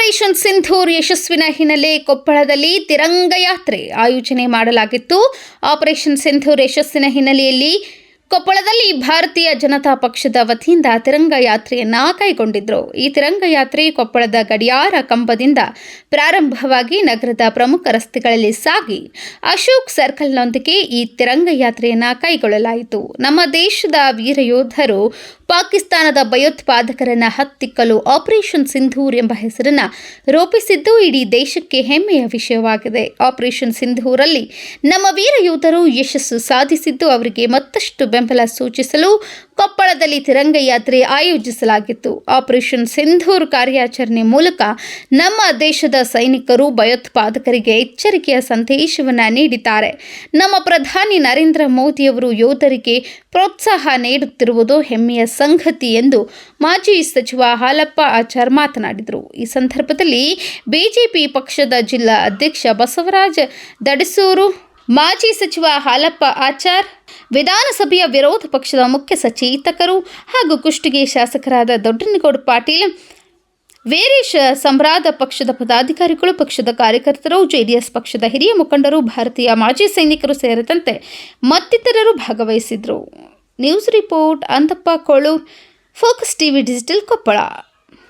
Operation Sindoor ಯಶಸ್ವಿನ ಹಿನ್ನೆಲೆ ಕೊಪ್ಪಳದಲ್ಲಿ ತಿರಂಗ ಯಾತ್ರೆ ಆಯೋಜನೆ ಮಾಡಲಾಗಿತ್ತು. ಆಪರೇಷನ್ ಸಿಂಧೂರ್ ಯಶಸ್ಸಿನ ಹಿನ್ನೆಲೆಯಲ್ಲಿ ಕೊಪ್ಪಳದಲ್ಲಿ ಭಾರತೀಯ ಜನತಾ ಪಕ್ಷದ ವತಿಯಿಂದ ತಿರಂಗ ಯಾತ್ರೆಯನ್ನ ಕೈಗೊಂಡಿದ್ರು. ಈ ತಿರಂಗ ಯಾತ್ರೆ ಕೊಪ್ಪಳದ ಗಡಿಯಾರ ಕಂಬದಿಂದ ಪ್ರಾರಂಭವಾಗಿ ನಗರದ ಪ್ರಮುಖ ರಸ್ತೆಗಳಲ್ಲಿ ಸಾಗಿ ಅಶೋಕ್ ಸರ್ಕಲ್ನೊಂದಿಗೆ ಈ ತಿರಂಗ ಯಾತ್ರೆಯನ್ನ ಕೈಗೊಳ್ಳಲಾಯಿತು. ನಮ್ಮ ದೇಶದ ವೀರ ಯೋಧರು ಪಾಕಿಸ್ತಾನದ ಭಯೋತ್ಪಾದಕರನ್ನ ಹತ್ತಿಕ್ಕಲು ಆಪರೇಷನ್ ಸಿಂಧೂರ್ ಎಂಬ ಹೆಸರನ್ನ ರೂಪಿಸಿದ್ದು ಇಡೀ ದೇಶಕ್ಕೆ ಹೆಮ್ಮೆಯ ವಿಷಯವಾಗಿದೆ. ಆಪರೇಷನ್ ಸಿಂಧೂರಲ್ಲಿ ನಮ್ಮ ವೀರ ಯೋಧರು ಯಶಸ್ಸು ಸಾಧಿಸಿದ್ದು ಅವರಿಗೆ ಮತ್ತಷ್ಟು ಬೆಂಬಲ ಸೂಚಿಸಲು ಕೊಪ್ಪಳದಲ್ಲಿ ತಿರಂಗ ಯಾತ್ರೆ ಆಯೋಜಿಸಲಾಗಿತ್ತು. ಆಪರೇಷನ್ ಸಿಂಧೂರ್ ಕಾರ್ಯಾಚರಣೆ ಮೂಲಕ ನಮ್ಮ ದೇಶದ ಸೈನಿಕರು, ಭಯೋತ್ಪಾದಕರಿಗೆ ಎಚ್ಚರಿಕೆಯ ಸಂದೇಶವನ್ನು ನೀಡಿದ್ದಾರೆ. ನಮ್ಮ ಪ್ರಧಾನಿ ನರೇಂದ್ರ ಮೋದಿಯವರು ಯೋಧರಿಗೆ ಪ್ರೋತ್ಸಾಹ ನೀಡುತ್ತಿರುವುದು ಹೆಮ್ಮೆಯ ಸಂಗತಿ ಎಂದು ಮಾಜಿ ಸಚಿವ ಹಾಲಪ್ಪ ಆಚಾರ್ ಮಾತನಾಡಿದರು. ಈ ಸಂದರ್ಭದಲ್ಲಿ ಬಿಜೆಪಿ ಪಕ್ಷದ ಜಿಲ್ಲಾ ಅಧ್ಯಕ್ಷ ಬಸವರಾಜ ದಡಸೂರು ಮಾಜಿ ಸಚಿವ ಹಾಲಪ್ಪ ಆಚಾರ್, ವಿಧಾನಸಭೆಯ ವಿರೋಧ ಪಕ್ಷದ ಮುಖ್ಯ ಸಚೇತಕರು ಹಾಗೂ ಕುಷ್ಟಗಿ ಶಾಸಕರಾದ ದೊಡ್ಡನಗೌಡ ಪಾಟೀಲ್, ವೇರೇಶ್ ಸಂಭ್ರಾದ ಪಕ್ಷದ ಪದಾಧಿಕಾರಿಗಳು, ಪಕ್ಷದ ಕಾರ್ಯಕರ್ತರು, ಜೆಡಿಎಸ್ ಪಕ್ಷದ ಹಿರಿಯ ಮುಖಂಡರು, ಭಾರತೀಯ ಮಾಜಿ ಸೈನಿಕರು ಸೇರಿದಂತೆ ಮತ್ತಿತರರು ಭಾಗವಹಿಸಿದರು news report Anthappa Kolur, focus TV digital Koppal.